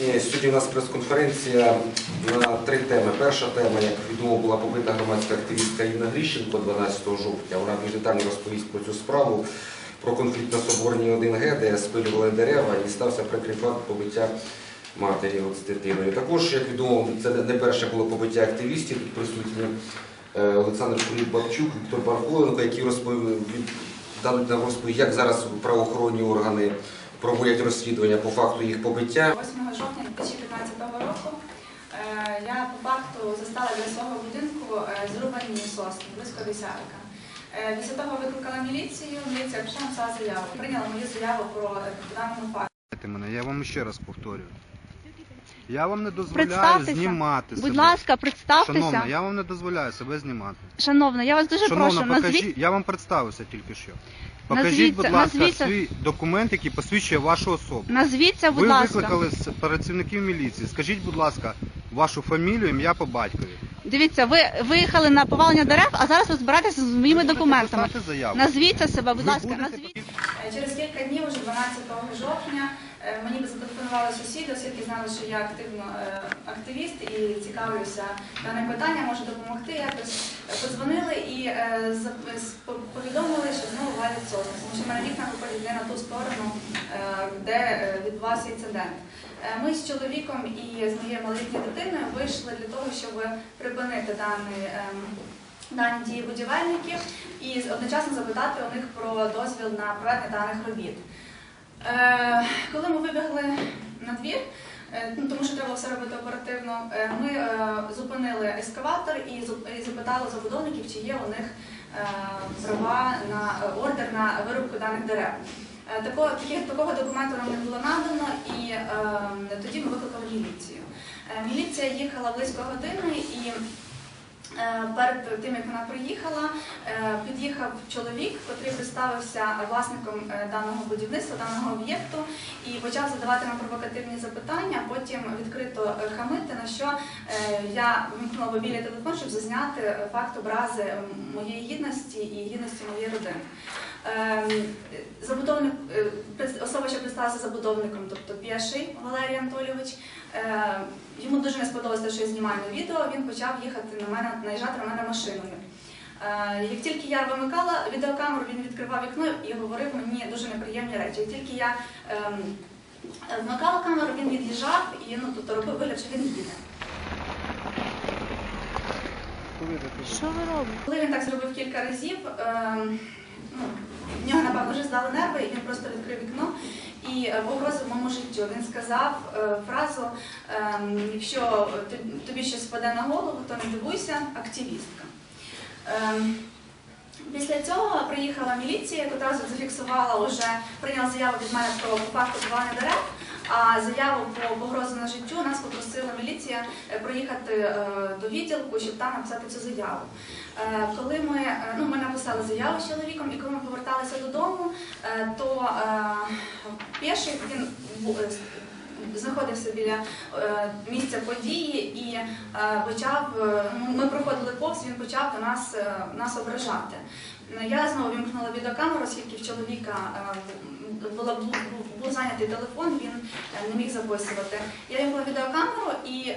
Ні, Сьогодні у нас прес-конференція на три теми. Перша тема, як відомо, була побита громадська активістка Інна Гріщенко 12 жовтня. Вона більш детально розповість про цю справу, про конфлікт на Соборній 1Г, де спилювали дерева і стався прикрий факт побиття матері от з дитиною. Також, як відомо, це не перше було побиття активістів. Тут присутні е, Олександр Кулібарчук, Віктор Бархоленко, які розповіли, дадуть нам розповідь, як зараз правоохоронні органи проводять розслідування по факту їх побиття. 8 жовтня 2015 року е, я по факту застала для свого будинку е, зрубані сосни близько десятка. Е, Після того викликала міліцію, міліція пішла написала заяву. Прийняла мою заяву про даному факту. Мене, я вам ще раз повторюю. Я вам не дозволяю Представтеся. знімати Будь ласка, представтеся. Шановна, я вам не дозволяю себе знімати. Шановна, я вас дуже Шановна, прошу, покажіть, назвіть. я вам представився тільки що. Покажіть, Назвіться, будь ласка, назвіться. свій документ, який посвідчує вашу особу. Назвіться, будь Ви ласка. викликали з працівників міліції. Скажіть, будь ласка, вашу фамілію, ім'я по батькові. Дивіться, ви виїхали на повалення дерев, а зараз ви збираєтеся з моїми Ви документами. писати заяву. Назвіться себе, будь Ви ласка, будете назвіть. Е, Через кілька днів, уже 12 жовтня, мені зателефонували сусіди, оскільки знали, що я активно е, активіст і цікавлюся даним питанням, можу допомогти. Якось Е, подзвонили і е, повідомили, що знову валять сосни, тому що в мене вікна виходять не на ту сторону, де відбувався інцидент. Ми з чоловіком і з моєю малолітньою дитиною вийшли для того, щоб припинити даний. ем, Дані дії будівельників і одночасно запитати у них про дозвіл на проведення даних робіт. Е, коли ми вибігли на двір, е, ну, тому що треба все робити оперативно, е, ми зупинили ескаватор і запитали забудовників, чи є у них права на ордер на вирубку даних дерев. Такого, такого документу нам не було надано, і е, тоді ми викликали міліцію. Міліція їхала близько години і Перед тим як вона приїхала, е, під'їхав чоловік, який представився власником е, даного будівництва, даного об'єкту, і почав задавати нам провокативні запитання. Потім відкрито е, хамити, на що е, я вимкнула мобільний телефон, щоб зазняти е, факт образи моєї гідності і гідності моєї родини. Ем, Забудовник, е, особа, що представилася забудовником, тобто Пєший Валерій Анатолійович, е, йому дуже не сподобалося, що я знімаю на відео, він почав їхати на мене, наїжджати на мене машиною. Е, Як тільки я вимикала відеокамеру, він відкривав вікно і говорив мені дуже неприємні речі. Як тільки я ем, вмикала камеру, він від'їжджав і ну, тобто робив вигляд, що він їде. Що ви робите? Коли він так зробив кілька разів, ем, ну, в нього, напевно, вже здали нерви, і він просто відкрив вікно і е, погрозив моєму життю. Він сказав е, фразу: ем, якщо тобі щось впаде на голову, то не дивуйся, активістка. Ем, Після цього приїхала міліція, яка зафіксувала вже прийняла заяву від мене про факт побивання дерев. А заяву про погрозу на життю нас попросила міліція приїхати проїхати е, до відділку, щоб там написати цю заяву. Е, Коли ми, е, ну, ми написали заяву з чоловіком, і коли ми поверталися додому, е, то перший він е, знаходився біля е, місця події і е, почав. е, Ми проходили повз, він почав до нас, нас ображати. Я знову вімкнула відеокамеру, оскільки в чоловіка була, був, був зайнятий телефон, він не міг записувати. Я вімкнула відеокамеру і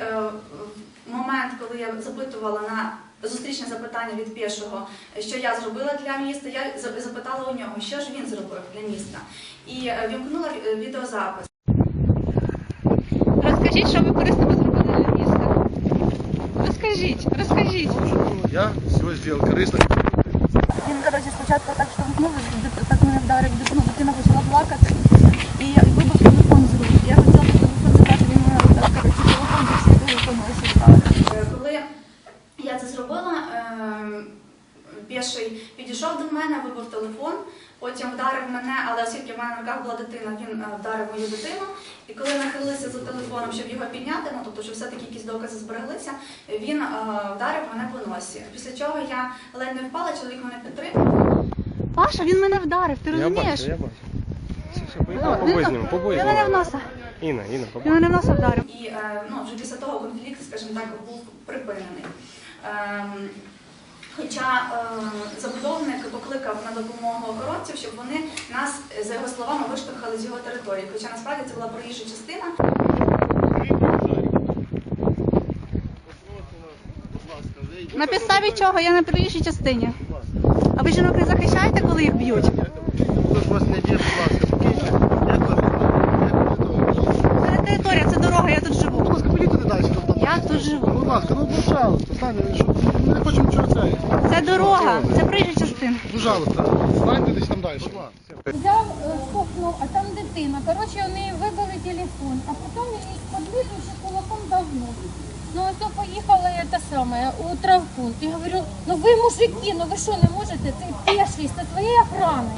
в момент, коли я запитувала на зустрічне запитання від пішого, що я зробила для міста, я запитала у нього, що ж він зробив для міста. І вімкнула відеозапис. Розкажіть, що ви корисного зробили для міста. Розкажіть, розкажіть. Я все сделал корыстно. Він, коротше, спочатку так штовхнув, так мене вдарив, дитину, дитина почала плакати і вибив телефон з рук. Я хотіла телефон забрати, він мене так, коротше, телефон зі всіх телефону ось вдарив. Е, Коли я це зробила, е, піший підійшов до мене, вибив телефон, потім вдарив мене, але оскільки в мене на руках була дитина, він е, вдарив мою дитину. І коли нахилилися за телефоном, щоб його підняти, ну тобто, щоб все-таки якісь докази збереглися, він е, вдарив мене по носі. Після чого я ледь не впала, чоловік мене підтримав. Паша, він мене вдарив, ти Я розумієш? бачу, я бачу. Поїхали, він- побой з ним, побой з Він мене в ним. носа. Інна, Інна, Він мене в носа вдарив. І е, ну, вже після того конфлікт, скажімо так, був припинений. Хоча е, забудовник покликав на допомогу охоронців, щоб вони нас, за його словами, виштовхали з його території. Хоча насправді це була проїжджа частина. На підставі чого я на проїжджій частині? А ви жінок не захищаєте, коли їх б'ють? Хто ж вас не б'є, будь ласка, покиньте. Як вас звати? Це не територія, це дорога, я тут Будь живу. ласка, поїдьте далі. там, там. Я тут живу. Будь ласка, ну пожалуйста, стань, що ми не хочемо нічого це. Це дорога, це проїжджа частина. Пожалуйста, станьте десь там далі. Взяв, е, стукнув, а там дитина. Коротше, вони вибили телефон, а потім її що кулаком давно. Ну, ось то поїхали та саме, у травпункт. Я говорю, ну ви мужики, ну ви що не можете? Ти пешлість, це твої охрани.